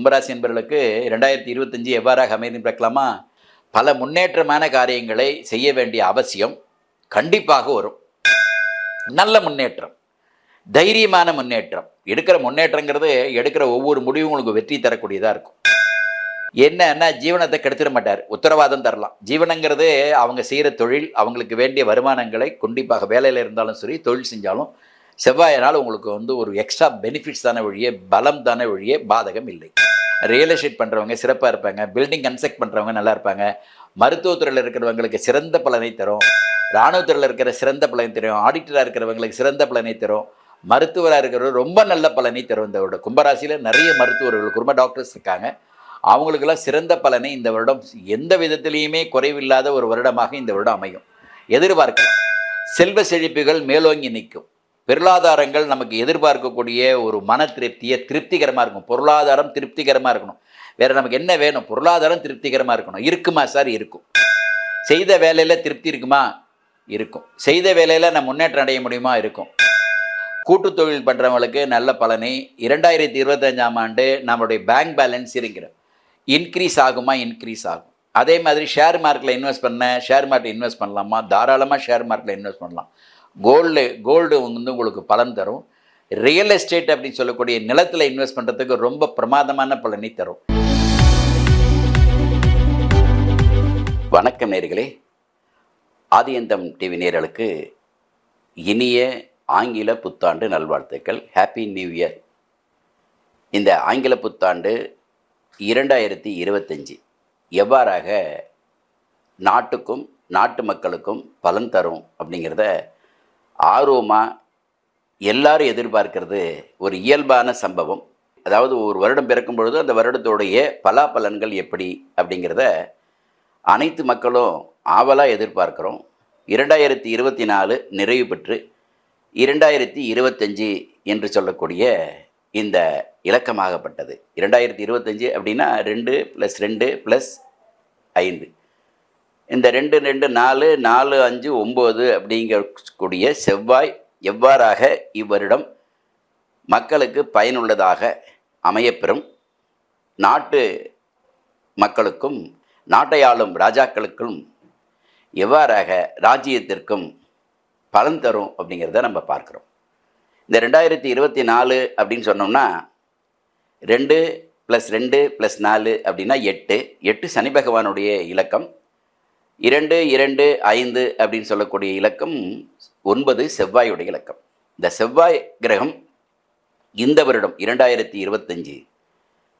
கும்பராசி என்பவர்களுக்கு ரெண்டாயிரத்தி இருபத்தஞ்சி எவ்வாறாக அமைதி பார்க்கலாமா? பல முன்னேற்றமான காரியங்களை செய்ய வேண்டிய அவசியம் கண்டிப்பாக வரும். நல்ல முன்னேற்றம் தைரியமான முன்னேற்றம். எடுக்கிற முன்னேற்றங்கிறது எடுக்கிற ஒவ்வொரு முடிவும் உங்களுக்கு வெற்றி தரக்கூடியதாக இருக்கும். என்னன்னா ஜீவனத்தை கெடுத்துட மாட்டார். உத்தரவாதம் தரலாம். ஜீவனங்கிறது அவங்க செய்கிற தொழில் அவங்களுக்கு வேண்டிய வருமானங்களை கண்டிப்பாக வேலையில் இருந்தாலும் சரி தொழில் செஞ்சாலும் செவ்வாயினால் உங்களுக்கு வந்து ஒரு எக்ஸ்ட்ரா பெனிஃபிட்ஸ் தானே வழியே பலம் தானே வழியே பாதகம் இல்லை. ரியல் எஸ்டேட் பண்ணுறவங்க சிறப்பாக இருப்பாங்க. பில்டிங் கன்ஸ்ட்ரக்ட் பண்ணுறவங்க நல்லா இருப்பாங்க. மருத்துவத்துறையில் இருக்கிறவங்களுக்கு சிறந்த பலனை தரும். இராணுவத்துறையில் இருக்கிற சிறந்த பலனை தரும். ஆடிட்டராக இருக்கிறவங்களுக்கு சிறந்த பலனை தரும். மருத்துவராக இருக்கிறவர் ரொம்ப நல்ல பலனை தரும் இந்த வருடம். கும்பராசியில் நிறைய மருத்துவர்கள் குடும்ப டாக்டர்ஸ் இருக்காங்க. அவங்களுக்கெல்லாம் சிறந்த பலனை இந்த வருடம் எந்த விதத்திலையுமே குறைவில்லாத ஒரு வருடமாக இந்த வருடம் அமையும். எதிர்பார்க்கலாம். செல்வ செழிப்புகள் மேலோங்கி நிற்கும். பொருளாதாரங்கள் நமக்கு எதிர்பார்க்கக்கூடிய ஒரு மன திருப்தியை திருப்திகரமாக இருக்கும் பொருளாதாரம் திருப்திகரமாக இருக்கணும். வேறு நமக்கு என்ன வேணும்? பொருளாதாரம் திருப்திகரமாக இருக்கணும். இருக்குமா சார்? இருக்கும். செய்த வேலையில் திருப்தி இருக்குமா? இருக்கும். செய்த வேலையில் நம்ம முன்னேற்றம் அடைய முடியுமா? இருக்கும். கூட்டுத் தொழில் பண்ணுறவங்களுக்கு நல்ல பலனை இரண்டாயிரத்தி இருபத்தஞ்சாம் ஆண்டு நம்மளுடைய பேங்க் பேலன்ஸ் இருக்கிற. இன்க்ரீஸ் ஆகுமா? இன்க்ரீஸ் ஆகும். அதே மாதிரி ஷேர் மார்க்கெட்டில் இன்வெஸ்ட் பண்ண ஷேர் மார்க்கெட் இன்வெஸ்ட் பண்ணலாமா? தாராளமாக ஷேர் மார்க்கெட்டில் இன்வெஸ்ட் பண்ணலாம். கோல்டு கோல்டு வந்து உங்களுக்கு பலன் தரும். ரியல் எஸ்டேட் அப்படின்னு சொல்லக்கூடிய நிலத்தில் இன்வெஸ்ட் பண்ணுறதுக்கு ரொம்ப பிரமாதமான பலனை தரும். வணக்கம் நேர்களே. ஆதியந்தம் டிவி நேர்களுக்கு இனிய ஆங்கில புத்தாண்டு நல்வாழ்த்துக்கள். ஹாப்பி நியூ இயர் இந்த ஆங்கில புத்தாண்டு இரண்டாயிரத்தி இருபத்தஞ்சி எவ்வாறாக நாட்டுக்கும் நாட்டு மக்களுக்கும் பலன் தரும் அப்படிங்கிறத ஆர்வமாக எல்லாரும் எதிர்பார்க்கிறது ஒரு இயல்பான சம்பவம். அதாவது ஒரு வருடம் பிறக்கும் பொழுது அந்த வருடத்துடைய பலாபலன்கள் எப்படி அப்படிங்கிறத அனைத்து மக்களும் ஆவலாக எதிர்பார்க்குறோம். இரண்டாயிரத்தி இருபத்தி நாலு நிறைவு பெற்று இரண்டாயிரத்தி இருபத்தஞ்சி என்று சொல்லக்கூடிய இந்த இலக்கமாகப்பட்டது. இரண்டாயிரத்தி இருபத்தஞ்சி அப்படின்னா ரெண்டு ப்ளஸ் ரெண்டு ப்ளஸ் ஐந்து. இந்த ரெண்டு ரெண்டு நாலு நாலு அஞ்சு ஒம்பது அப்படிங்கக்கூடிய செவ்வாய் எவ்வாறாக இவ்வருடம் மக்களுக்கு பயனுள்ளதாக அமையப்பெறும்? நாட்டு மக்களுக்கும் நாட்டை ஆளும் ராஜாக்களுக்கும் எவ்வாறாக ராஜ்யத்திற்கும் பலன் தரும் அப்படிங்கிறத நம்ம பார்க்குறோம். இந்த ரெண்டாயிரத்தி இருபத்தி நாலு அப்படின்னு சொன்னோம்னா ரெண்டு ப்ளஸ் ரெண்டு ப்ளஸ் நாலு அப்படின்னா எட்டு. எட்டு சனி பகவானுடைய இலக்கம். இரண்டு இரண்டு ஐந்து அப்படின்னு சொல்லக்கூடிய இலக்கம் ஒன்பது செவ்வாயுடைய இலக்கம். இந்த செவ்வாய் கிரகம் இந்த வருடம் இரண்டாயிரத்தி இருபத்தஞ்சி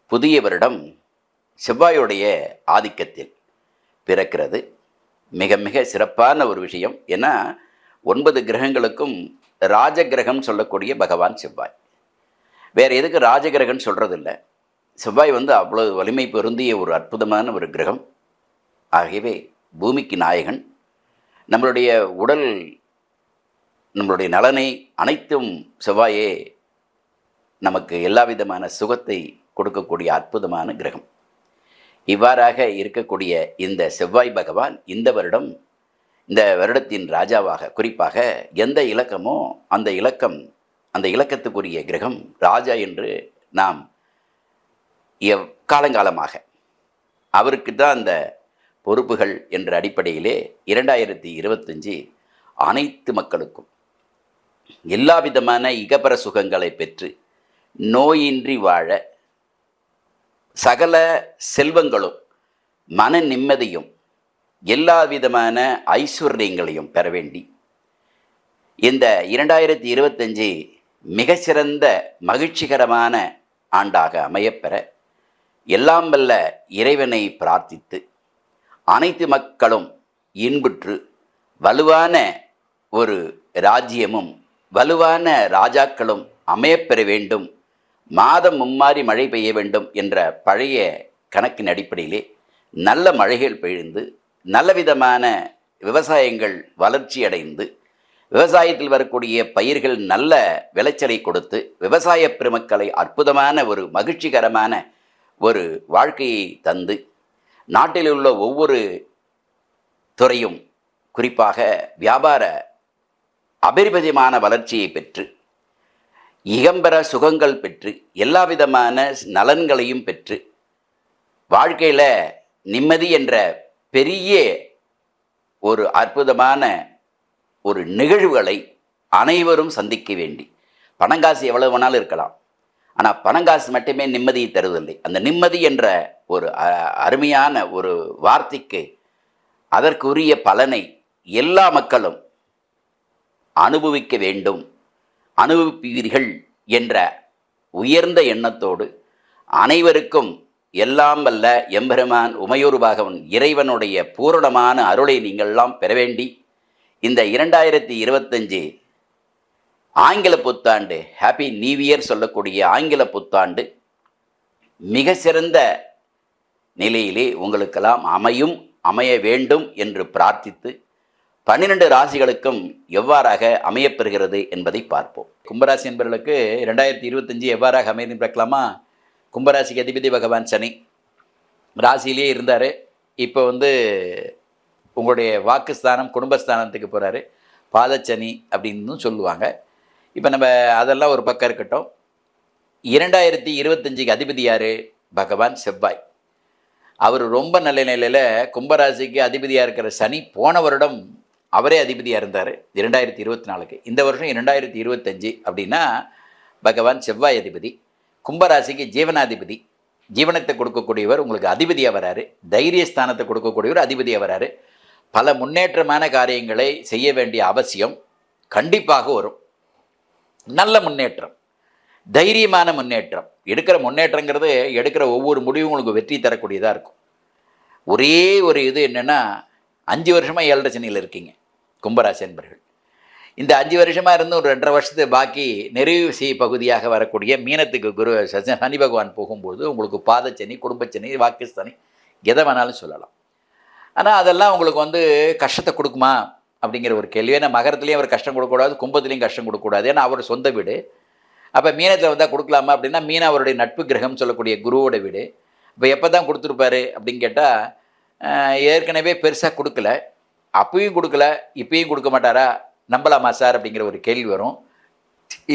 புதிய வருடம் செவ்வாயுடைய ஆதிக்கத்தில் பிறக்கிறது. மிக மிக சிறப்பான ஒரு விஷயம். ஏன்னா ஒன்பது கிரகங்களுக்கும் ராஜகிரகம் சொல்லக்கூடிய பகவான் செவ்வாய். வேறு எதுக்கு ராஜகிரகம்னு சொல்கிறதில்ல செவ்வாய் வந்து அவ்வளோ வலிமை பொருந்திய ஒரு அற்புதமான ஒரு கிரகம். ஆகவே பூமிக்கு நாயகன். நம்மளுடைய உடல் நம்மளுடைய நலனை அனைத்தும் செவ்வாயே நமக்கு எல்லா விதமான சுகத்தை கொடுக்கக்கூடிய அற்புதமான கிரகம். இவ்வாறாக இருக்கக்கூடிய இந்த செவ்வாய் பகவான் இந்த வருடம் இந்த வருடத்தின் ராஜாவாக குறிப்பாக எந்த இலக்கமோ அந்த இலக்கம் அந்த இலக்கத்துக்குரிய கிரகம் ராஜா என்று நாம் எவ் காலங்காலமாக. அவருக்கு தான் அந்த பொறுப்புகள் என்ற அடிப்படையிலே இரண்டாயிரத்தி இருபத்தஞ்சி அனைத்து மக்களுக்கும் எல்லா விதமான இகபர சுகங்களை பெற்று நோயின்றி வாழ சகல செல்வங்களும் மன நிம்மதியும் எல்லா விதமான ஐஸ்வர்யங்களையும் பெற வேண்டி இந்த இரண்டாயிரத்தி இருபத்தஞ்சி மிகச்சிறந்த மகிழ்ச்சிகரமான ஆண்டாக அமையப்பெற எல்லாம் வல்ல இறைவனை பிரார்த்தித்து அனைத்து மக்களும் இன்புற்று வலுவான ஒரு ராஜ்யமும் வலுவான ராஜாக்களும் அமையப்பெற வேண்டும் மாதம் மும்மாறி மழை பெய்ய வேண்டும் என்ற பழைய கணக்கின் அடிப்படையிலே நல்ல மழைகள் பெய்ந்து நல்லவிதமான விவசாயங்கள் வளர்ச்சி அடைந்து விவசாயத்தில் வரக்கூடிய பயிர்கள் நல்ல விளைச்சலை கொடுத்து விவசாய பெருமக்களை அற்புதமான ஒரு மகிழ்ச்சிகரமான ஒரு வாழ்க்கையை தந்து நாட்டில் உள்ள ஒவ்வொரு துறையும் குறிப்பாக வியாபார அபரிமிதமான வளர்ச்சியை பெற்று இகம்பர சுகங்கள் பெற்று எல்லா விதமான நலன்களையும் பெற்று வாழ்க்கையில் நிம்மதி என்ற பெரிய ஒரு அற்புதமான ஒரு நிகழ்வுகளை அனைவரும் சந்திக்க வேண்டி பணங்காசு எவ்வளவு வேணாலும் இருக்கலாம். ஆனால் பணங்காசு மட்டுமே நிம்மதியை தருவதில்லை. அந்த நிம்மதி என்ற ஒரு அ- அருமையான ஒரு வார்த்தைக்கு அதற்குரிய பலனை எல்லா மக்களும் அனுபவிக்க வேண்டும். அனுபவிப்பீர்கள் என்ற உயர்ந்த எண்ணத்தோடு அனைவருக்கும் எல்லாம் வல்ல எம்பெருமான் உமையூர் பாகவன் இறைவனுடைய பூரணமான அருளை நீங்கள்லாம் பெற வேண்டி இந்த இரண்டாயிரத்தி இருபத்தஞ்சு ஆங்கில புத்தாண்டு ஹாப்பி நியூ இயர் சொல்லக்கூடிய ஆங்கில புத்தாண்டு மிக சிறந்த நிலையிலே உங்களுக்கெல்லாம் அமையும் அமைய வேண்டும் என்று பிரார்த்தித்து பன்னிரண்டு ராசிகளுக்கும் எவ்வாறாக அமையப்பெறுகிறது என்பதை பார்ப்போம். கும்பராசி என்பவர்களுக்கு ரெண்டாயிரத்தி இருபத்தஞ்சு எவ்வாறாக அமைதி பார்க்கலாமா? கும்பராசிக்கு அதிபதி பகவான் சனி ராசியிலே இருந்தார். இப்போ வந்து உங்களுடைய வாக்குஸ்தானம் குடும்பஸ்தானத்துக்கு போகிறாரு பாதச்சனி அப்படின்னு சொல்லுவாங்க. இப்போ நம்ம அதெல்லாம் ஒரு பக்கம் இருக்கட்டும். இரண்டாயிரத்தி இருபத்தஞ்சிக்கு அதிபதி யார்? பகவான் செவ்வாய். அவர் ரொம்ப நல்ல நிலையில் கும்பராசிக்கு அதிபதியாக இருக்கிற சனி போன வருடம் அவரே அதிபதியாக இருந்தார். இரண்டாயிரத்தி இருபத்தி நாலுக்கு. இந்த வருஷம் இரண்டாயிரத்தி இருபத்தஞ்சு அப்படின்னா பகவான் செவ்வாய் அதிபதி கும்பராசிக்கு ஜீவனாதிபதி ஜீவனத்தை கொடுக்கக்கூடியவர் உங்களுக்கு அதிபதியாக வராரு. தைரியஸ்தானத்தை கொடுக்கக்கூடியவர் அதிபதியாக வராரு. பல முன்னேற்றமான காரியங்களை செய்ய வேண்டிய அவசியம் கண்டிப்பாக வரும். நல்ல முன்னேற்றம். தைரியமான முன்னேற்றம். எடுக்கிற முன்னேற்றங்கிறது எடுக்கிற ஒவ்வொரு முடிவும் உங்களுக்கு வெற்றி தரக்கூடியதாக இருக்கும். ஒரே ஒரு இது என்னென்னா அஞ்சு வருஷமாக ஏழரை சனியில் இருக்கீங்க கும்பராசி என்பர்கள் இந்த அஞ்சு வருஷமாக இருந்து ஒரு ரெண்டரை வருஷத்து பாக்கி நிறைவு செய் பகுதியாக வரக்கூடிய மீனத்துக்கு குரு சனி பகவான் போகும்போது உங்களுக்கு பாதச்சனி குடும்பச்சனி வாக்குஸ்தனி எதை வேணாலும் சொல்லலாம். ஆனால் அதெல்லாம் உங்களுக்கு வந்து கஷ்டத்தை கொடுக்குமா? அப்படிங்கிற ஒரு கேள்வி. ஏன்னா மகரத்துலேயும் அவர் கஷ்டம் கொடுக்கக்கூடாது கும்பத்துலேயும் கஷ்டம் கொடுக்கக்கூடாது. ஏன்னா அவர் சொந்த வீடு. அப்போ மீனத்தில் வந்தால் கொடுக்கலாமா அப்படின்னா மீன அவருடைய நட்பு கிரகம் சொல்லக்கூடிய குருவோட வீடு. இப்போ எப்போ தான் கொடுத்துருப்பாரு அப்படின்னு கேட்டால் ஏற்கனவே பெருசாக கொடுக்கல. அப்பயும் கொடுக்கல இப்பயும் கொடுக்க மாட்டாரா? நம்பலாமா சார்? அப்படிங்கிற ஒரு கேள்வி வரும்.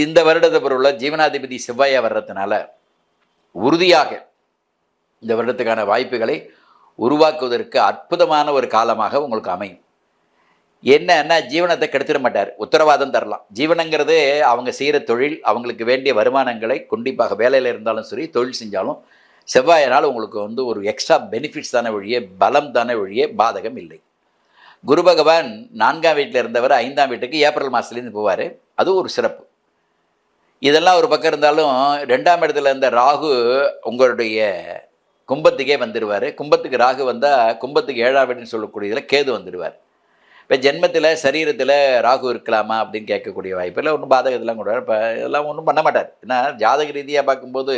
இந்த வருடத்தை பொருள ஜீவனாதிபதி செவ்வாயா வர்றதுனால உறுதியாக இந்த வருடத்துக்கான வாய்ப்புகளை உருவாக்குவதற்கு அற்புதமான ஒரு காலமாக உங்களுக்கு அமையும். என்னன்னா ஜீவனத்தை கெடுத்துட மாட்டார். உத்தரவாதம் தரலாம். ஜீவனங்கிறது அவங்க செய்கிற தொழில் அவங்களுக்கு வேண்டிய வருமானங்களை கண்டிப்பாக வேலையில் இருந்தாலும் சரி தொழில் செஞ்சாலும் செவ்வாயினால் உங்களுக்கு வந்து ஒரு எக்ஸ்ட்ரா பெனிஃபிட்ஸ் தானே வழியே பலம் தானே வழியே பாதகம் இல்லை. குரு பகவான் நான்காம் வீட்டில் இருந்தவர் ஐந்தாம் வீட்டுக்கு ஏப்ரல் மாதத்துலேருந்து போவார். அது ஒரு சிறப்பு. இதெல்லாம் ஒரு பக்கம் இருந்தாலும் ரெண்டாம் இடத்துல இருந்த ராகு உங்களுடைய கும்பத்துக்கே வந்துடுவார் கும்பத்துக்கு ராகு வந்தால் கும்பத்துக்கு ஏழாம் வீடுன்னு சொல்லக்கூடியதில் கேது வந்துடுவார் இப்போ ஜென்மத்தில் சரீரத்தில் ராகு இருக்கலாமா அப்படின்னு கேட்கக்கூடிய வாய்ப்பு இல்லை. ஒன்றும் பாதகத்தெலாம் கூட இப்போ இதெல்லாம் ஒன்றும் பண்ண மாட்டார். ஏன்னா ஜாதக ரீதியாக பார்க்கும்போது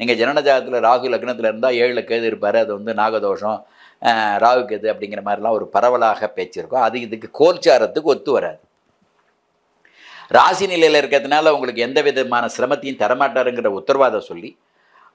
நீங்கள் ஜனன ஜாதகத்தில் ராகு லக்னத்தில் இருந்தால் ஏழு கேது இருப்பார். அது வந்து நாகதோஷம் ராகு கேது அப்படிங்கிற மாதிரிலாம் ஒரு பரவலாக பேச்சு இருக்கும். அது இதுக்கு கோல்சாரத்துக்கு ஒத்து வராது. ராசி நிலையில் இருக்கிறதுனால உங்களுக்கு எந்த விதமான சிரமத்தையும் தரமாட்டாருங்கிற உத்தரவாதம் சொல்லி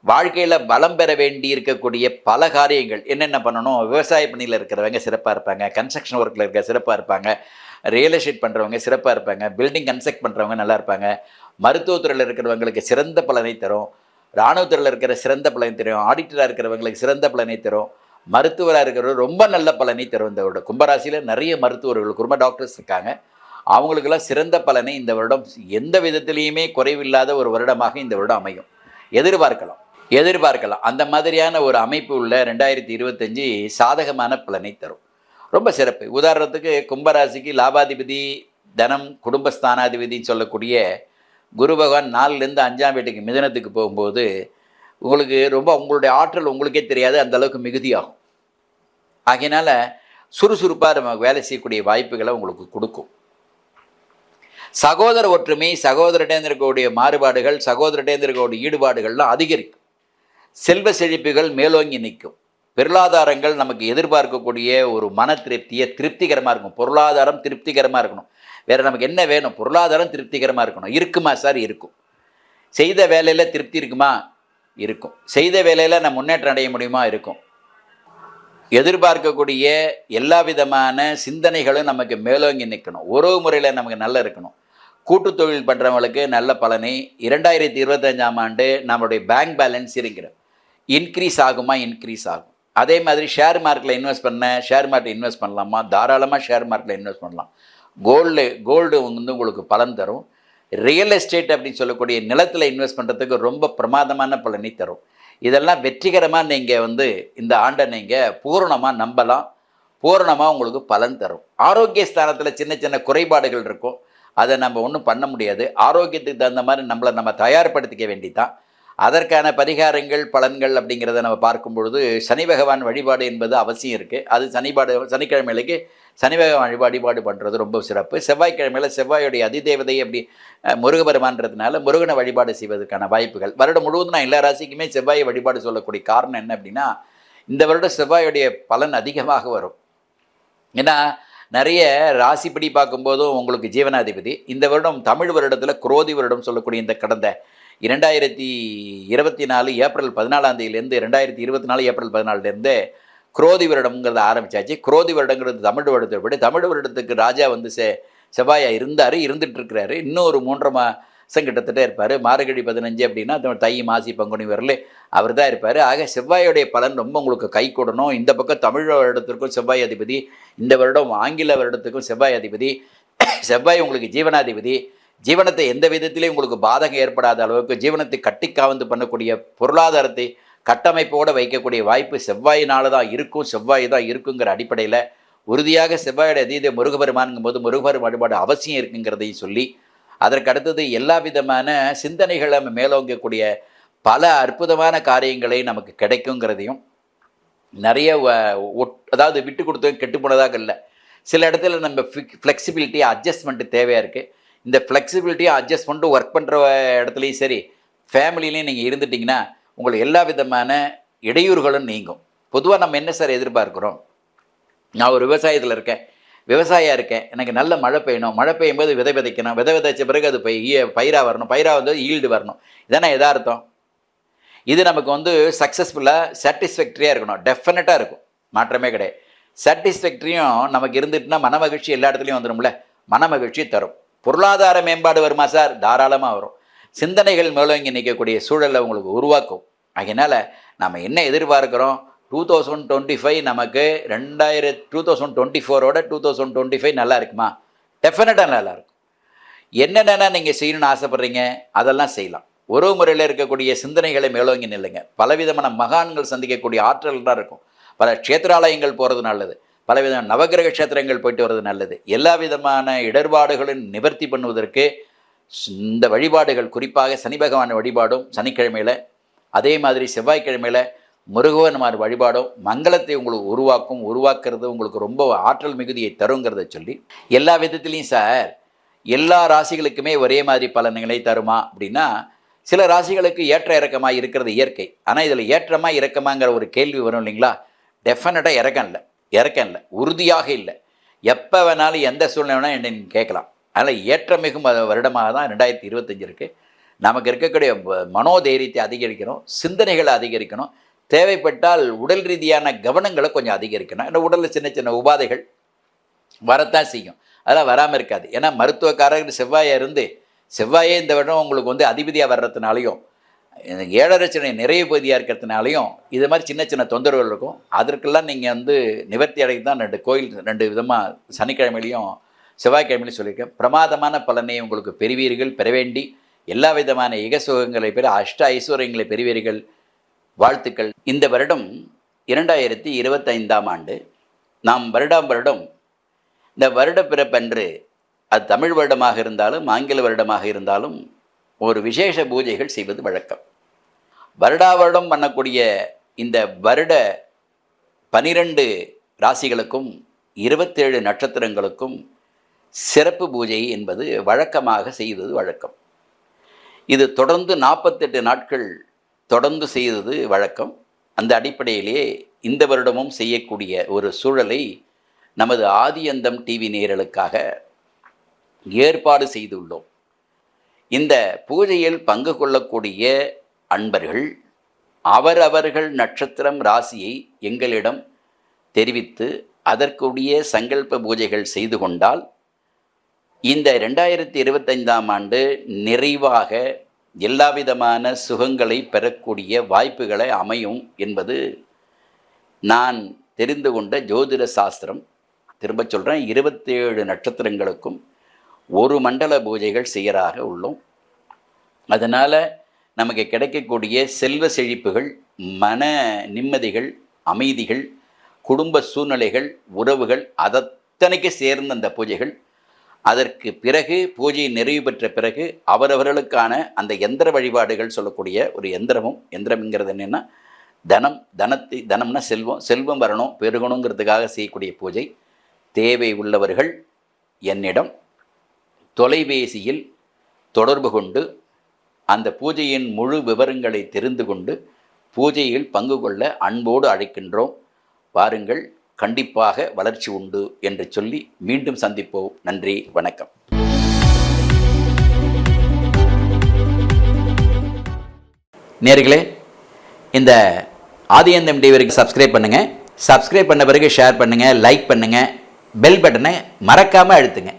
வாழ்க்கையில் பலம் பெற வேண்டி இருக்கக்கூடிய பல காரியங்கள். என்னென்ன பண்ணணும்? விவசாய பணியில் இருக்கிறவங்க சிறப்பாக இருப்பாங்க. கன்ஸ்ட்ரக்ஷன் ஒர்க்கில் இருக்க சிறப்பாக இருப்பாங்க. ரியல் எஸ்டேட் பண்ணுறவங்க சிறப்பாக இருப்பாங்க. பில்டிங் கன்ஸ்ட்ரக்ட் பண்ணுறவங்க நல்லா இருப்பாங்க. மருத்துவத்துறையில் இருக்கிறவங்களுக்கு சிறந்த பலனை தரும். இராணுவத்துறையில் இருக்கிற சிறந்த பலனை தரும். ஆடிட்டராக இருக்கிறவங்களுக்கு சிறந்த பலனை தரும். மருத்துவராக இருக்கிறவர் ரொம்ப நல்ல பலனை தரும். இந்த வருடம் கும்பராசியில் நிறைய மருத்துவர்கள் குடும்ப டாக்டர்ஸ் இருக்காங்க. அவங்களுக்கெல்லாம் சிறந்த பலனை இந்த வருடம் எந்த விதத்திலையுமே குறைவில்லாத ஒரு வருடமாக இந்த வருடம் அமையும். எதிர்பார்க்கலாம். எதிர்பார்க்கலாம். அந்த மாதிரியான ஒரு அமைப்பு உள்ள ரெண்டாயிரத்தி இருபத்தஞ்சி சாதகமான பலனை தரும். ரொம்ப சிறப்பு. உதாரணத்துக்கு கும்பராசிக்கு லாபாதிபதி தனம் குடும்பஸ்தானாதிபதின்னு சொல்லக்கூடிய குரு பகவான் நாலுலேருந்து அஞ்சாம் வீட்டுக்கு மிதனத்துக்கு போகும்போது உங்களுக்கு ரொம்ப உங்களுடைய ஆற்றல் உங்களுக்கே தெரியாது அந்த அளவுக்கு மிகுதியாகும். ஆகையினால சுறுசுறுப்பாக நம்ம வேலை செய்யக்கூடிய வாய்ப்புகளை உங்களுக்கு கொடுக்கும். சகோதர ஒற்றுமை சகோதரட்டேந்து மாறுபாடுகள் சகோதரட்டேந்து ஈடுபாடுகள்லாம் அதிகரிக்கும். செல்வ செழிப்புகள் மேலோங்கி நிற்கும். பொருளாதாரங்கள் நமக்கு எதிர்பார்க்கக்கூடிய ஒரு மன திருப்தியை திருப்திகரமாக இருக்கும் பொருளாதாரம் திருப்திகரமாக இருக்கணும். வேறு நமக்கு என்ன வேணும்? பொருளாதாரம் திருப்திகரமாக இருக்கணும். இருக்குமா சார்? இருக்கும். செய்த வேலையில் திருப்தி இருக்குமா? இருக்கும். செய்த வேலையில் நான் முன்னேற்றம் அடைய முடியுமா? இருக்கும். எதிர்பார்க்கக்கூடிய எல்லா விதமான சிந்தனைகளும் நமக்கு மேலோங்கி நிற்கணும். உறவு முறையில் நமக்கு நல்லா இருக்கணும். கூட்டு தொழில் பண்ணுறவங்களுக்கு நல்ல பலனை. இரண்டாயிரத்தி இருபத்தஞ்சாம் ஆண்டு நம்மளுடைய பேங்க் பேலன்ஸ் இருக்கிறோம் இன்க்ரீஸ் ஆகுமா இன்க்ரீஸ் ஆகும். அதே மாதிரி ஷேர் மார்க்கெட்டில் இன்வெஸ்ட் பண்ண ஷேர் மார்க்கெட் இன்வெஸ்ட் பண்ணலாமா? தாராளமாக ஷேர் மார்க்கெட்டில் இன்வெஸ்ட் பண்ணலாம். கோல்டு கோல்டு வந்து உங்களுக்கு பலன் தரும். ரியல் எஸ்டேட் அப்படின்னு சொல்லக்கூடிய நிலத்தில் இன்வெஸ்ட் பண்ணுறதுக்கு ரொம்ப பிரமாதமான பலனை தரும். இதெல்லாம் வெற்றிகரமாக நீங்கள் வந்து இந்த ஆண்டை நீங்கள் பூரணமாக நம்பலாம். பூரணமாக உங்களுக்கு பலன் தரும். ஆரோக்கிய ஸ்தானத்தில் சின்ன சின்ன குறைபாடுகள் இருக்கும். அதை நம்ம ஒன்றும் பண்ண முடியாது. ஆரோக்கியத்துக்கு தகுந்த மாதிரி நம்மளை நம்ம தயார்படுத்திக்க வேண்டிதான் அதற்கான பரிகாரங்கள் பலன்கள் அப்படிங்கிறத நம்ம பார்க்கும் பொழுது சனி பகவான் வழிபாடு என்பது அவசியம் இருக்குது அது சனிபாடு சனிக்கிழமைகளுக்கு சனி பகவான் வழிபாடு வழிபாடு பண்ணுறது ரொம்ப சிறப்பு. செவ்வாய்க்கிழமையில் செவ்வாயுடைய அதிதேவதை அப்படி முருகபெருமான்றதுனால முருகனை வழிபாடு செய்வதற்கான வாய்ப்புகள். வருடம் முழுவதும் நான் எல்லா ராசிக்குமே செவ்வாயை வழிபாடு சொல்லக்கூடிய காரணம் என்ன அப்படின்னா இந்த வருடம் செவ்வாயுடைய பலன் அதிகமாக வரும். ஏன்னா நிறைய ராசிப்படி பார்க்கும்போதும் உங்களுக்கு ஜீவனாதிபதி. இந்த வருடம் தமிழ் வருடத்தில் குரோதி வருடம் சொல்லக்கூடிய இந்த கடந்த இரண்டாயிரத்தி இருபத்தி நாலு ஏப்ரல் பதினாலாம் தேதியிலேருந்து ரெண்டாயிரத்தி இருபத்தி நாலு ஏப்ரல் பதினாலுலேருந்து குரோதி வருடம்ங்கிறத ஆரம்பிச்சாச்சு. குரோதி வருடங்கிறது தமிழ் வருடத்தை விட தமிழ் வருடத்துக்கு ராஜா வந்து செ செவ்வாயாக இருந்தார் இருந்துட்டு இருக்கிறாரு இன்னும் ஒரு மூன்றரை மாதம் கிட்டத்தட்ட இருப்பார். மார்கழி பதினஞ்சு அப்படின்னா தை மாசி பங்குனி வரல அவர் தான் இருப்பார். ஆக செவ்வாயோடைய பலன் ரொம்ப உங்களுக்கு கை கூடணும். இந்த பக்கம் தமிழ் வருடத்திற்கும் செவ்வாய் அதிபதி இந்த வருடம் ஆங்கில வருடத்துக்கும் செவ்வாய் அதிபதி செவ்வாய் உங்களுக்கு ஜீவனாதிபதி ஜீவனத்தை எந்த விதத்திலையும் உங்களுக்கு பாதகம் ஏற்படாத அளவுக்கு ஜீவனத்தை கட்டி காவந்து பண்ணக்கூடிய பொருளாதாரத்தை கட்டமைப்போடு வைக்கக்கூடிய வாய்ப்பு செவ்வாயினால தான் இருக்கும் செவ்வாய் தான் இருக்குங்கிற அடிப்படையில் உறுதியாக செவ்வாயோட அதீத முருகபெருமானுங்கும் போது முருகபெரும் வழிபாடு அவசியம் இருக்குங்கிறதையும் சொல்லி அதற்கு அடுத்தது எல்லா விதமான சிந்தனைகளை நம்ம மேலோங்கக்கூடிய பல அற்புதமான காரியங்களை நமக்கு கிடைக்குங்கிறதையும் நிறைய ஒட்- அதாவது விட்டு கொடுத்தும் கெட்டு போனதாக இல்லை. சில இடத்துல நம்ம ஃப்ளெக்சிபிலிட்டி அட்ஜஸ்ட்மெண்ட்டு தேவையாக இருக்குது இந்த ஃப்ளெக்சிபிலிட்டியை அட்ஜஸ்ட் பண்ணிட்டு ஒர்க் பண்ணுற இடத்துலையும் சரி ஃபேமிலிலையும் நீங்கள் இருந்துட்டிங்கன்னா உங்களுக்கு எல்லா விதமான இடையூறுகளும் நீங்கும். பொதுவாக நம்ம என்ன சார் எதிர்பார்க்குறோம்? நான் ஒரு விவசாயத்தில் இருக்கேன். விவசாயியாக இருக்கேன். எனக்கு நல்ல மழை பெய்யணும். மழை பெய்யும் போது விதை விதைக்கணும். விதை விதைச்ச பிறகு அது பை பயிராக வரணும். பயிராக வந்து ஈல்டு வரணும். இதானே எதார்த்தம் இது நமக்கு வந்து சக்ஸஸ்ஃபுல்லாக சாட்டிஸ்ஃபேக்ட்ரியாக இருக்கணும். டெஃபினட்டாக இருக்கும். மாற்றமே கிடையாது. சாட்டிஸ்ஃபேக்ட்ரியும் நமக்கு இருந்துட்டுனா மன மகிழ்ச்சி எல்லா இடத்துலையும் வந்துடும்ல மன மகிழ்ச்சி தரும். பொருளாதார மேம்பாடு வருமா சார்? தாராளமாக வரும். சிந்தனைகள் மேலோங்கி நிற்கக்கூடிய சூழலை உங்களுக்கு உருவாக்கும். அதனால் நம்ம என்ன எதிர்பார்க்குறோம்? டூ தௌசண்ட் டுவெண்ட்டி ஃபைவ் நமக்கு ரெண்டாயிரத்து டூ தௌசண்ட் டுவெண்ட்டி ஃபோரோட டூ தௌசண்ட் டுவெண்ட்டி ஃபைவ் நல்லா இருக்குமா? டெஃபினட்டாக நல்லாயிருக்கும் என்னென்னா என்னென்ன நீங்கள் செய்யணும்னு ஆசைப்பட்றீங்க? அதெல்லாம் செய்யலாம். உறவு முறையில் இருக்கக்கூடிய சிந்தனைகளை மேலோங்கி நில்லுங்க. பலவிதமான மகான்கள் சந்திக்கக்கூடிய ஆற்றல் தான் இருக்கும். பல க்ஷேத்ராலயங்கள் போகிறது நல்லது. பலவித நவகிரக கஷேத்திரங்கள் போயிட்டு வர்றது நல்லது. எல்லா விதமான இடர்பாடுகளும் நிவர்த்தி பண்ணுவதற்கு இந்த வழிபாடுகள் குறிப்பாக சனி பகவான் வழிபாடும் சனிக்கிழமையில் அதே மாதிரி செவ்வாய்க்கிழமையில் முருகவன்மார் வழிபாடும் மங்களத்தை உங்களுக்கு உருவாக்கும் உருவாக்குறது உங்களுக்கு ரொம்ப ஆற்றல் மிகுதியை தருங்கிறத சொல்லி எல்லா விதத்துலேயும் சார் எல்லா ராசிகளுக்குமே ஒரே மாதிரி பலன்களை தருமா அப்படின்னா சில ராசிகளுக்கு ஏற்ற இறக்கமாக இருக்கிறது இயற்கை. ஆனால் இதில் ஏற்றமாக இறக்கமாங்கிற ஒரு கேள்வி வரும் இல்லைங்களா? டெஃபினட்டாக இறக்கம் இல்லை. இறக்கம் இல்லை உறுதியாக இல்லை. எப்போ வேணாலும் எந்த சூழ்நிலை வேணாலும் என்ன நீங்கள் கேட்கலாம். அதனால் ஏற்றமிகும் வ- வருடமாக தான் ரெண்டாயிரத்தி இருபத்தஞ்சு இருக்குது நமக்கு இருக்கக்கூடிய மனோதைரியத்தை அதிகரிக்கணும் சிந்தனைகளை அதிகரிக்கணும். தேவைப்பட்டால் உடல் ரீதியான கவனங்களை கொஞ்சம் அதிகரிக்கணும். ஏன்னா உடலில் சின்ன சின்ன உபாதைகள் வரத்தான் செய்யும். அதெல்லாம் வராமல் இருக்காது. ஏன்னா மருத்துவக்காரர் செவ்வாயாக இருந்து செவ்வாயே இந்த வருடம் உங்களுக்கு வந்து அதிபதியாக வர்றதுனாலையும் ஏழரை சனி நிறைவு பகுதியாக இருக்கிறதுனாலையும் இது மாதிரி சின்ன சின்ன தொந்தரவுகள் இருக்கும். அதற்கெல்லாம் நீங்கள் வந்து நிவர்த்தி அடைக்கு தான் ரெண்டு கோயில் ரெண்டு விதமாக சனிக்கிழமையிலையும் செவ்வாய்க்கிழமையிலையும் சொல்லியிருக்கேன். பிரமாதமான பலனை உங்களுக்கு பெறுவீர்கள் பெற வேண்டி. எல்லா விதமான இகசுகங்களை பெற அஷ்ட ஐஸ்வர்யங்களை பெறுவீர்கள். வாழ்த்துக்கள். இந்த வருடம் இரண்டாயிரத்தி இருபத்தைந்தாம் ஆண்டு நாம் வருடாம் வருடம் இந்த வருட பிறப்பன்று அது தமிழ் வருடமாக இருந்தாலும் ஆங்கில வருடமாக இருந்தாலும் ஒரு விசேஷ பூஜைகள் செய்வது வழக்கம். வருடா வருடம் பண்ணக்கூடிய இந்த வருட பனிரெண்டு ராசிகளுக்கும் இருபத்தேழு நட்சத்திரங்களுக்கும் சிறப்பு பூஜை என்பது வழக்கமாக செய்தது வழக்கம். இது தொடர்ந்து நாற்பத்தெட்டு நாட்கள் தொடர்ந்து செய்தது வழக்கம். அந்த அடிப்படையிலேயே இந்த வருடமும் செய்யக்கூடிய ஒரு சூழலை நமது ஆதியந்தம் டிவி நேரலுக்காக ஏற்பாடு செய்துள்ளோம். இந்த பூஜையில் பங்கு கொள்ளக்கூடிய அன்பர்கள் அவரவர்கள் நட்சத்திரம் ராசியை எங்களிடம் தெரிவித்து அதற்குரிய சங்கல்ப பூஜைகள் செய்து கொண்டால் இந்த ரெண்டாயிரத்தி இருபத்தைந்தாம் ஆண்டு நிறைவாக எல்லாவிதமான சுகங்களை பெறக்கூடிய வாய்ப்புகளை அமையும் என்பது நான் தெரிந்து கொண்ட ஜோதிட சாஸ்திரம். திரும்ப சொல்கிறேன் இருபத்தேழு நட்சத்திரங்களுக்கும் ஒரு மண்டல பூஜைகள் செய்யறாக உள்ளோம். அதனால் நமக்கு கிடைக்கக்கூடிய செல்வ செழிப்புகள் மன நிம்மதிகள் அமைதிகள் குடும்ப சூழ்நிலைகள் உறவுகள் அதத்தனைக்கு சேர்ந்த அந்த பூஜைகள். அதற்கு பிறகு பூஜை நிறைவு பெற்ற பிறகு அவரவர்களுக்கான அந்த எந்திர வழிபாடுகள் சொல்லக்கூடிய ஒரு எந்திரமும் எந்திரம்ங்கிறது என்னென்னா தனம் தனத்தை தனம்னா செல்வம் செல்வம் வரணும் பெருகணுங்கிறதுக்காக செய்யக்கூடிய பூஜை. தேவை உள்ளவர்கள் என்னிடம் தொலைபேசியில் தொடர்பு கொண்டு அந்த பூஜையின் முழு விவரங்களை தெரிந்து கொண்டு பூஜையில் பங்கு கொள்ள அன்போடு அழைக்கின்றோம். வாருங்கள் கண்டிப்பாக வளர்ச்சி உண்டு என்று சொல்லி மீண்டும் சந்திப்போம். நன்றி வணக்கம். நேர்களே இந்த ஆதியந்தம் டிவிக்கு சப்ஸ்கிரைப் பண்ணுங்கள் சப்ஸ்கிரைப் பண்ண பிறகு ஷேர் பண்ணுங்கள் லைக் பண்ணுங்கள் பெல் பட்டனை மறக்காமல் அழுத்துங்க.